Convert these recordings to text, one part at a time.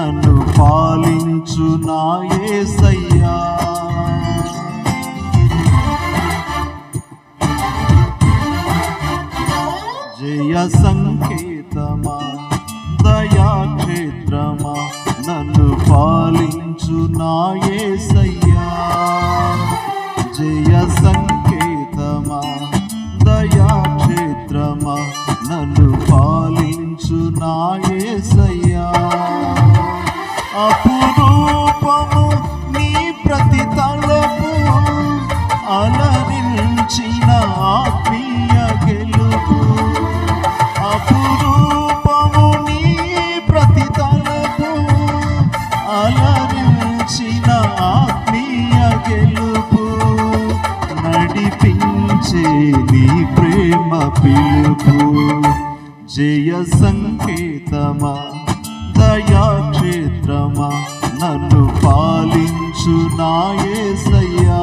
నన్ను పాలించు నాయసయ్యా జయ సంకేతమా దయాక్షేత్రమా నన్ను పాలించు నా ఏసయ్యా. దయాక్షేత్రమా నన్ను పాలించు నాయసయ్యా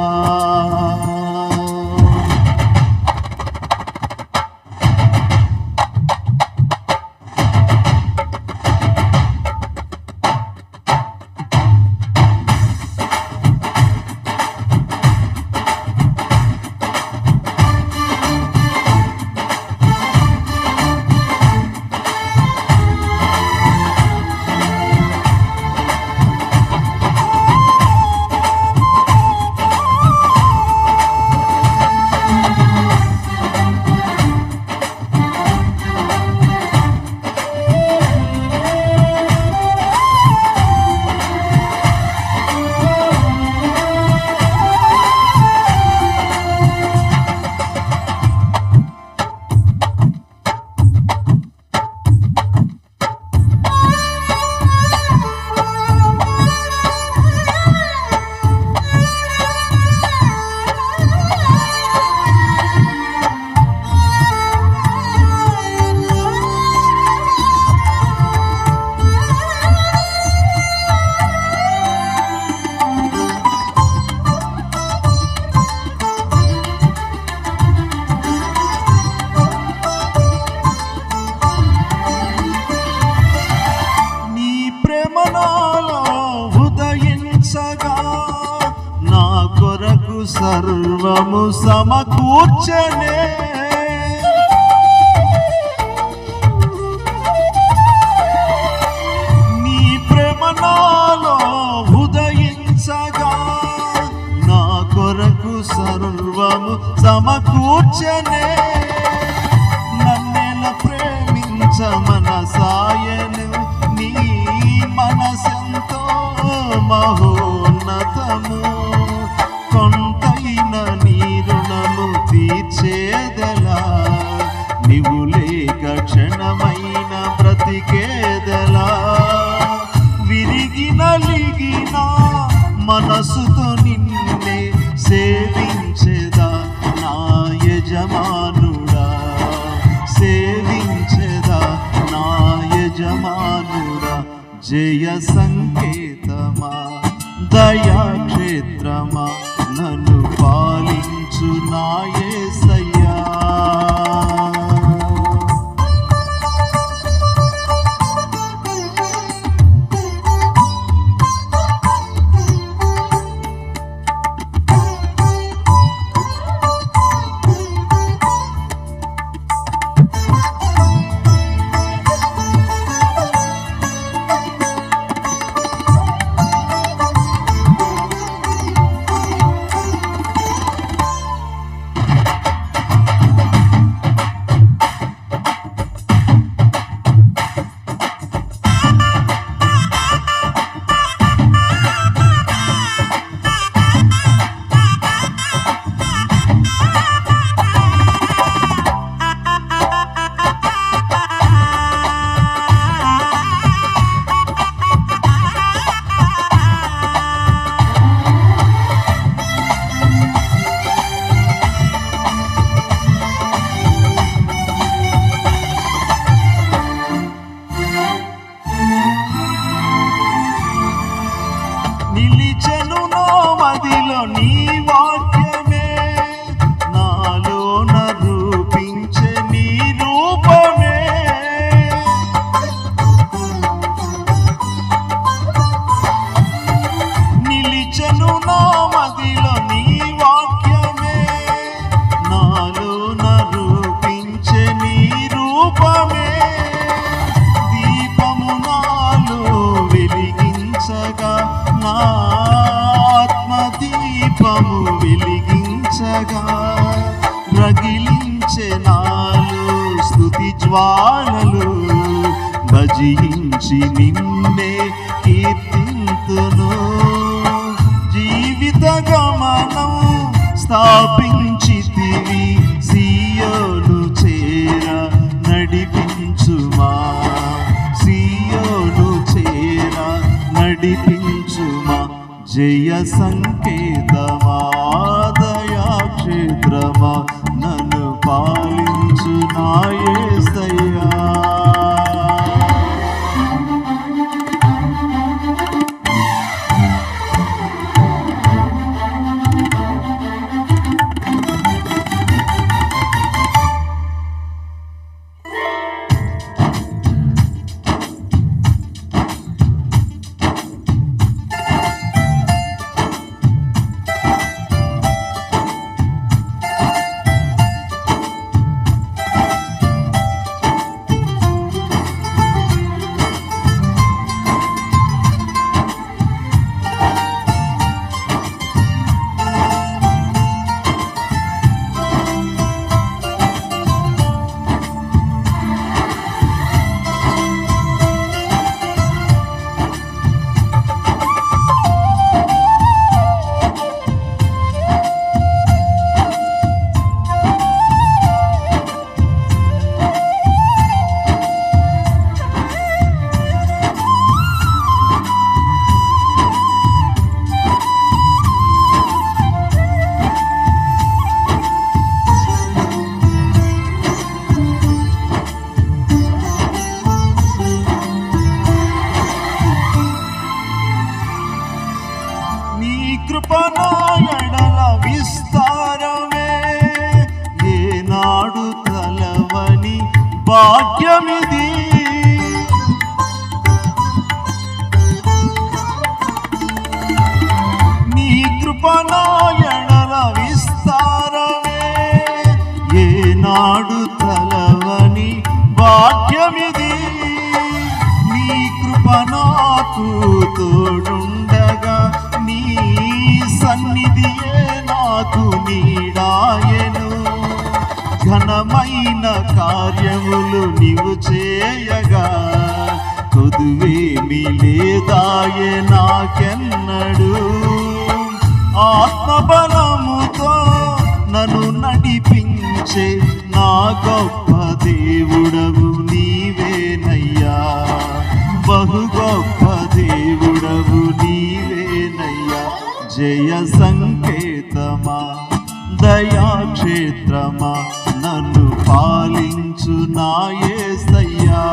సర్వము సమకూర్చనే. నీ ప్రేమ నాలో ఉదయించగా నా కొరకు సర్వము సమకూర్చనే. నన్నెల ప్రేమించ మనసాయను నీ మనసెంతో మహోన్నతము. కొంతైన నీ రుణము తీర్చేదలా? నీవు లేక క్షణమైన బ్రతికేదలా? విరిగి నలిగిన మనసుతో నిన్నే సేవించేదా నా యజమానుడా? సేవించేదా నా యజమానుడా? జయ సంకేతమా? దయాక్షేత్రమా నన్ను పాలించు నాయసు me. జ్వాలలు భజించి నిన్నే కీర్తింతును. జీవిత గమనం స్థాపించితివి సియోను చేర నడిపించుమా. సియోను చేర నడిపించుమా. జయ సంకేతమా దయా క్షేత్రమా నన్ను పాలించు నాయే తోడుండగా నీ సన్నిధియే నాకు నీడాయను. ఘనమైన కార్యములు నీవు చేయగా కొదువేమి లేదాయే నాకెన్నడు. ఆత్మబలముతో నన్ను నడిపించే నా గొప్ప దేవుడవు. జయ సంకేతమా? దయాక్షేత్రమా? నన్ను పాలించు నాయసయ్యా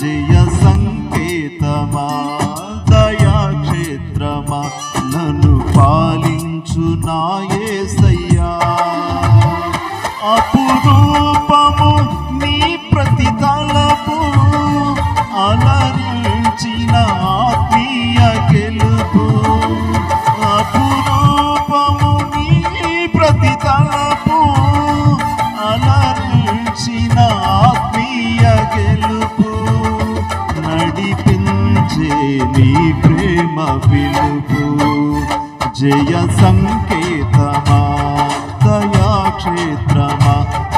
జయ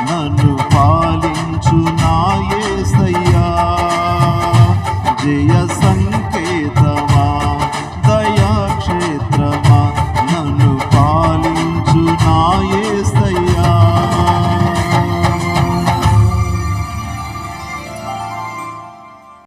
నన్ను పాలించు నాయసయ్యా జయ